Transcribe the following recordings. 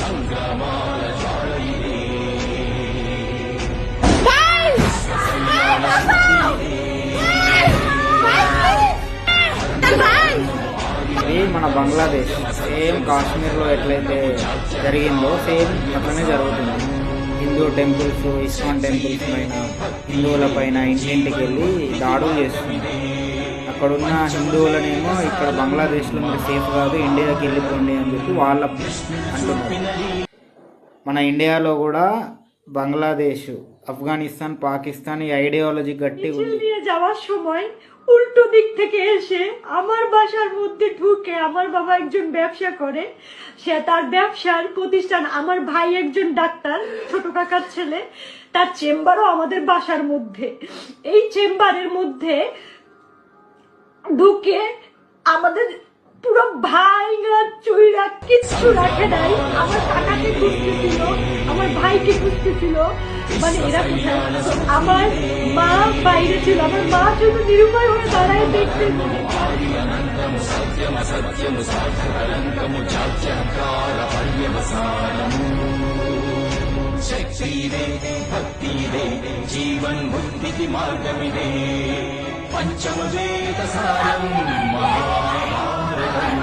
ఇది మన బంగ్లాదేశ్. సేమ్ కాశ్మీర్లో ఎట్లయితే జరిగిందో సేమ్ అట్లనే జరుగుతుంది. హిందూ టెంపుల్స్ ఇస్కాన్ టెంపుల్స్ పైన హిందువుల పైన ఇంటింటికి వెళ్ళి దాడులు చేస్తుంది. అక్కడున్న హిందువులనేమో ఇక్కడ బంగ్లాదేశ్లో మీరు సేఫ్ కాదు, ఇండియాకి వెళ్ళిపోండి అని చెప్పి వాళ్ళ అంటున్నారు. మన ఇండియాలో కూడా బంగ్లాదేశ్, ఆఫ్ఘనిస్తాన్, పాకిస్తాన్ ఈ ఐడియాలజీ గట్టిగా যাওয়ার সময় উল্টো দিক থেকে এসে আমার বাসার মধ্যে ঢুকে আমার বাবা একজন ব্যবসা করে, সে তার ব্যবসার প্রতিষ্ঠান, আমার ভাই একজন ডাক্তার, ছোট কাকার ছেলে, তার চেম্বারও আমাদের বাসার মধ্যে। এই চেম্বারের মধ্যে ঢুকে আমাদের পুরো ভাইরা, চুইরা কিচ্ছু রাখে নাই। আমার কাকাকে খুঁজতেছিল, আমার ভাইকে খুঁজতেছিল। মানে এরা আমার মা বাইরে ছিল, আমার মা শুধু নিরুপায় হয়ে দাঁড়ায় দেখতে। शक्तिरे भक्तिरे जीवन मुक्ति की मार्गमिरे మహాభారతం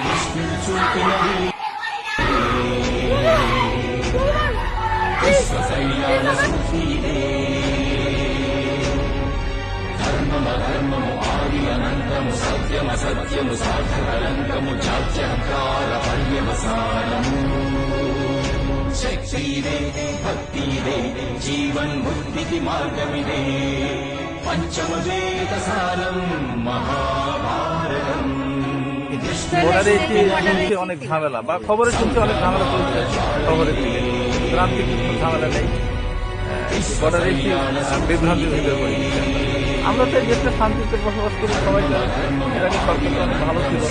కృష్ణుడు చూపినది విశ్వశైలాల సూచిదే ధర్మమధర్మము ఆది అనంతము సత్యమ సత్యము సాధకలంకము చాత్యహంకార పర్యవసానము శక్తిదే భక్తిదే జీవన్ముక్తికి మార్గమిదే অনেক ঝামেলা, বা খবরে শুনতে অনেক ঝামেলা চলছে খবরের দিকে রাত্রি ঝামেলা নেই। বিভ্রান্তি হয়ে যাবে আমরা তো যে শান্তিতে বসবাস করি, সবাই জানি। ভালো ছিল।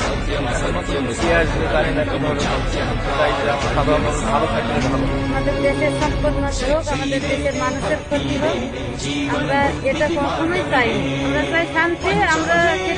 আমাদের দেশের সম্পদ নষ্ট হোক, আমাদের দেশের মানুষের ক্ষতি হোক, আমরা এটা কখনোই চাই আমরা চাই শান্তি, আমরা